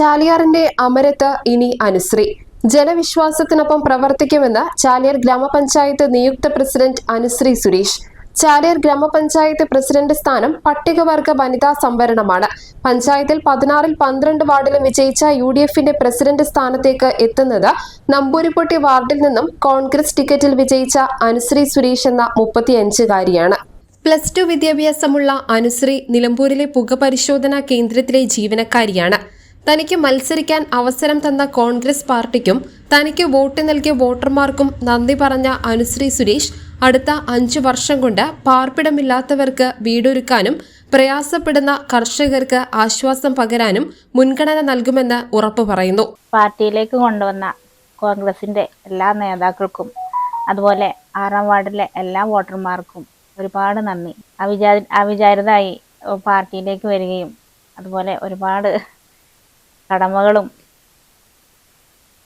ചാലിയാറിന്റെ അമരത്ത് ഇനി അനുശ്രീ. ജനവിശ്വാസത്തിനൊപ്പം പ്രവർത്തിക്കുമെന്ന് ചാലിയാർ ഗ്രാമപഞ്ചായത്ത് നിയുക്ത പ്രസിഡന്റ് അനുശ്രീ സുരേഷ്. ചാലിയാർ ഗ്രാമപഞ്ചായത്ത് പ്രസിഡന്റ് സ്ഥാനം പട്ടികവർഗ വനിതാ സംവരണമാണ്. പഞ്ചായത്തിൽ പതിനാറിൽ പന്ത്രണ്ട് വാർഡിലും വിജയിച്ച യു ഡി എഫിന്റെ പ്രസിഡന്റ് സ്ഥാനത്തേക്ക് എത്തുന്നത് നമ്പൂരിപ്പൊട്ടി വാർഡിൽ നിന്നും കോൺഗ്രസ് ടിക്കറ്റിൽ വിജയിച്ച അനുശ്രീ സുരേഷ് എന്ന മുപ്പത്തിയഞ്ചുകാരിയാണ്. പ്ലസ് ടു വിദ്യാഭ്യാസമുള്ള അനുശ്രീ നിലമ്പൂരിലെ പുക പരിശോധനാ കേന്ദ്രത്തിലെ ജീവനക്കാരിയാണ്. തനിക്ക് മത്സരിക്കാൻ അവസരം തന്ന കോൺഗ്രസ് പാർട്ടിക്കും തനിക്ക് വോട്ട് നൽകിയ വോട്ടർമാർക്കും നന്ദി പറഞ്ഞ അനുശ്രീ സുരേഷ് അടുത്ത അഞ്ചു വർഷം കൊണ്ട് പാർപ്പിടമില്ലാത്തവർക്ക് വീടൊരുക്കാനും പ്രയാസപ്പെടുന്ന കർഷകർക്ക് ആശ്വാസം പകരാനും മുൻഗണന നൽകുമെന്ന് ഉറപ്പു പറയുന്നു. പാർട്ടിയിലേക്ക് കൊണ്ടുവന്ന കോൺഗ്രസിന്റെ എല്ലാ നേതാക്കൾക്കും അതുപോലെ ആറാം വാർഡിലെ എല്ലാ വോട്ടർമാർക്കും ഒരുപാട് നന്ദി. അവിചാ അവിചാരിതായി പാർട്ടിയിലേക്ക് വരികയും അതുപോലെ ഒരുപാട് കടമകളും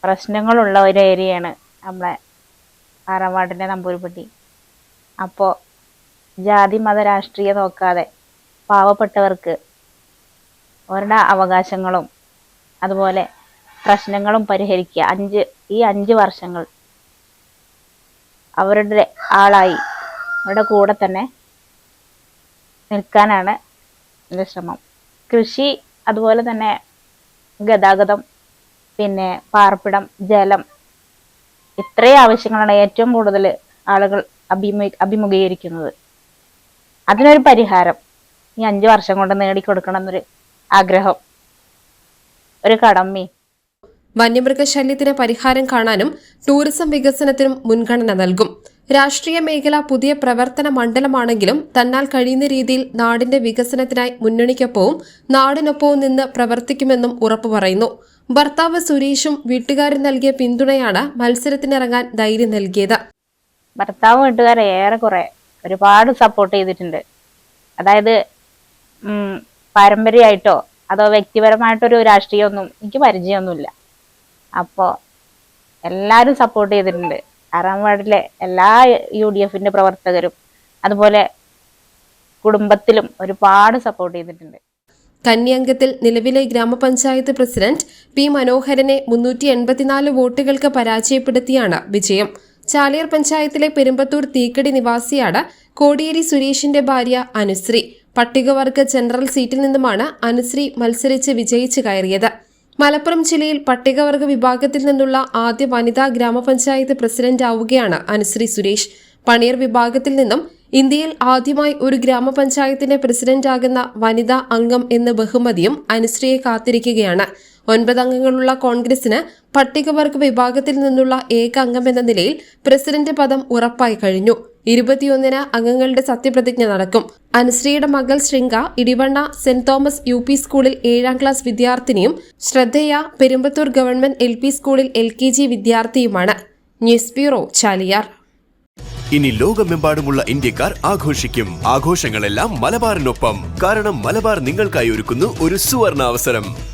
പ്രശ്നങ്ങളുള്ള ഒരു ഏരിയയാണ് നമ്മളെ ആറാം വാർഡിന്റെ നമ്പൂരിപ്പട്ടി. അപ്പോൾ ജാതി മത രാഷ്ട്രീയ നോക്കാതെ പാവപ്പെട്ടവർക്ക് അവരുടെ അവകാശങ്ങളും അതുപോലെ പ്രശ്നങ്ങളും പരിഹരിക്കുക. അഞ്ച് ഈ അഞ്ച് വർഷങ്ങൾ അവരുടെ ആളായി അവരുടെ കൂടെ തന്നെ നിൽക്കാനാണ് എന്റെ ശ്രമം. കൃഷി അതുപോലെ തന്നെ ഗതാഗതം പിന്നെ പാർപ്പിടം ജലം ഇത്രയും ആവശ്യങ്ങളാണ് ഏറ്റവും കൂടുതൽ ആളുകൾ അഭിമു അഭിമുഖീകരിക്കുന്നത്. അതിനൊരു പരിഹാരം ഈ അഞ്ചു വർഷം കൊണ്ട് നേടിക്കൊടുക്കണം എന്നൊരു ആഗ്രഹം ഒരു കടമയും വന്യമൃഗശല്യത്തിന് പരിഹാരം കാണാനും ടൂറിസം വികസനത്തിനും മുൻഗണന നൽകും. രാഷ്ട്രീയ മേഖല പുതിയ പ്രവർത്തന മണ്ഡലമാണെങ്കിലും തന്നാൽ കഴിയുന്ന രീതിയിൽ നാടിന്റെ വികസനത്തിനായി മുന്നണിക്കൊപ്പവും നാടിനൊപ്പവും നിന്ന് പ്രവർത്തിക്കുമെന്നും ഉറപ്പു പറയുന്നു. ഭർത്താവ് സുരേഷും വീട്ടുകാരും നൽകിയ പിന്തുണയാണ് മത്സരത്തിനിറങ്ങാൻ ധൈര്യം നൽകിയത്. ഭർത്താവ് വീട്ടുകാരെ ഏറെക്കുറെ ഒരുപാട് സപ്പോർട്ട് ചെയ്തിട്ടുണ്ട്. അതായത് പാരമ്പര്യമായിട്ടോ അതോ വ്യക്തിപരമായിട്ടൊരു രാഷ്ട്രീയമൊന്നും എനിക്ക് പരിചയമൊന്നുമില്ല. അപ്പോൾ എല്ലാവരും സപ്പോർട്ട് ചെയ്തിട്ടുണ്ട്. ആറാം വാർഡിലെ എല്ലാ യു ഡി എഫിന്റെ പ്രവർത്തകരും അതുപോലെ കുടുംബത്തിലും ഒരുപാട് സപ്പോർട്ട് ചെയ്തിട്ടുണ്ട്. കന്യാംഗത്തിൽ നിലവിലെ ഗ്രാമപഞ്ചായത്ത് പ്രസിഡന്റ് പി മനോഹരനെ മുന്നൂറ്റി എൺപത്തിനാല് വോട്ടുകൾക്ക് പരാജയപ്പെടുത്തിയാണ് വിജയം. ചാലിയർ പഞ്ചായത്തിലെ പെരുമ്പത്തൂർ തീക്കടി നിവാസിയാണ് കോടിയേരി സുരേഷിന്റെ ഭാര്യ അനുശ്രീ. പട്ടികവർഗ ജനറൽ സീറ്റിൽ നിന്നുമാണ് അനുശ്രീ മത്സരിച്ച് വിജയിച്ചു കയറിയത്. മലപ്പുറം ജില്ലയിൽ പട്ടികവർഗ വിഭാഗത്തിൽ നിന്നുള്ള ആദ്യ വനിതാ ഗ്രാമപഞ്ചായത്ത് പ്രസിഡന്റ് ആവുകയാണ് അനുശ്രീ സുരേഷ്. പണിയർ വിഭാഗത്തിൽ നിന്നും ഇന്ത്യയിൽ ആദ്യമായി ഒരു ഗ്രാമപഞ്ചായത്തിന്റെ പ്രസിഡന്റാകുന്ന വനിതാ അംഗം എന്ന ബഹുമതിയും അനുശ്രീയെ കാത്തിരിക്കുകയാണ്. ഒൻപത് അംഗങ്ങളുള്ള കോൺഗ്രസിന് പട്ടികവർഗ വിഭാഗത്തിൽ നിന്നുള്ള ഏക അംഗം എന്ന നിലയിൽ പ്രസിഡന്റ് പദം ഉറപ്പായി കഴിഞ്ഞു. ഇരുപത്തിയൊന്നിന് അംഗങ്ങളുടെ സത്യപ്രതിജ്ഞ നടക്കും. അനുശ്രീയുടെ മകൾ Shringa Edivanna saint Thomas U P സ്കൂളിൽ ഏഴാം class വിദ്യാർത്ഥിനിയും Shraddheya Perumbathur government L P സ്കൂളിൽ L K G വിദ്യാർത്ഥിയുമാണ്. News bureau Chaliyar. ഇനി ലോകമെമ്പാടുമുള്ള ഇന്ത്യക്കാർ ആഘോഷിക്കും. ആഘോഷങ്ങളെല്ലാം മലബാറിനൊപ്പം. കാരണം മലബാർ നിങ്ങൾക്കായി ഒരുക്കുന്നു ഒരു സുവർണ അവസരം